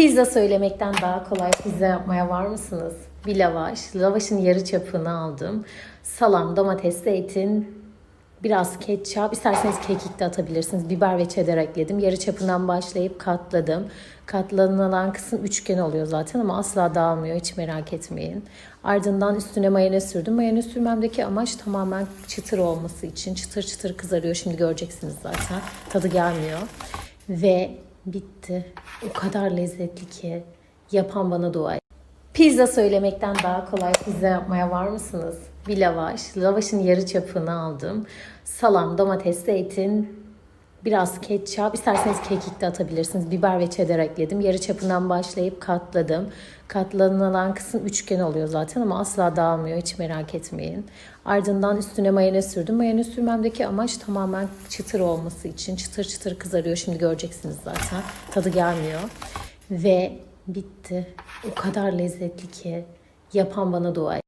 Pizza söylemekten daha kolay pizza yapmaya var mısınız? Bir lavaş. Lavaşın yarı çapını aldım. Salam, domates, zeytin, biraz ketçap. isterseniz kekik de atabilirsiniz. Biber ve cheddar ekledim. Yarı çapından başlayıp katladım. Katlanılan kısım üçgen oluyor zaten ama asla dağılmıyor. Hiç merak etmeyin. Ardından üstüne mayonez sürdüm. Mayonez sürmemdeki amaç tamamen çıtır olması için. Çıtır çıtır kızarıyor. Şimdi göreceksiniz zaten. Tadı gelmiyor. Ve bitti. O kadar lezzetli ki. Yapan bana dua et. Pizza söylemekten daha kolay pizza yapmaya var mısınız? Bir lavaş. Lavaşın yarı çapını aldım. Salam, domates, zeytin, biraz ketçap. isterseniz kekik de atabilirsiniz. Biber ve cheddar ekledim. Yarı çapından başlayıp katladım. Katlanılan kısım üçgen oluyor zaten ama asla dağılmıyor. Hiç merak etmeyin. Ardından üstüne mayonez sürdüm. Mayonez sürmemdeki amaç tamamen çıtır olması için. Çıtır çıtır kızarıyor. Şimdi göreceksiniz zaten. Tadı gelmiyor. Ve bitti. O kadar lezzetli ki. Yapan bana dua.